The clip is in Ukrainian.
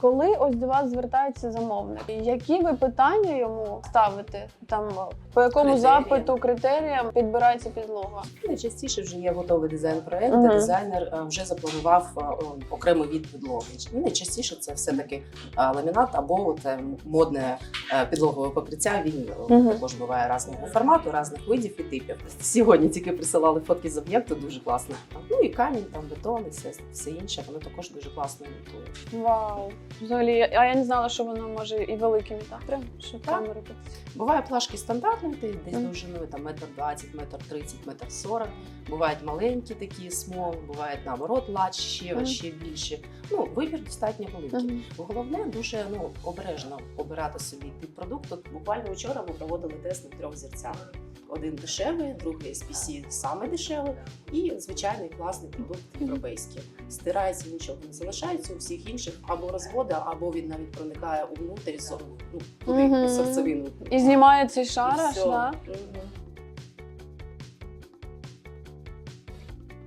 Коли ось до вас звертається замовник, які ви питання йому ставите? Там по якому Критеріям. запиту, критеріям підбирається підлога? Найчастіше вже є готовий дизайн-проект, Мгм. дизайнер е, вже запланував е, о, окремий від підлоги. Ну, Найчастіше це все-таки е, ламінат або це модне е, підлогове покриття вініл. Мгм. Також буває різного формату, різних видів і типів. Сьогодні тільки присилали фотки з об'єкту, дуже класно. Ну і камінь, там бетон, і все, все інше, воно також дуже класно імітує. Вау! Взагалі, а я не знала, що воно може і великим, так? Прям що камери тут. Буває плашки стандартні, ти десь Мгм. довжиною там метр двадцять, метр тридцять, метр сорок. Бувають маленькі такі смол, бувають наоборот лач ще, Мгм. ще більше. Ну, вибір достатньо великий. Мгм. Головне дуже ну обережно обирати собі тип продукту. Буквально вчора ми проводили тест на трьох зірцях. Один дешевий, другий SPC саме дешевий, і звичайний класний продукт європейський. Стирається нічого не залишається у всіх інших або розводи, або він навіть проникає у внутрі ну, туди Мгм. у серцевину. І знімає цей шараш, всьо. да? Мгм.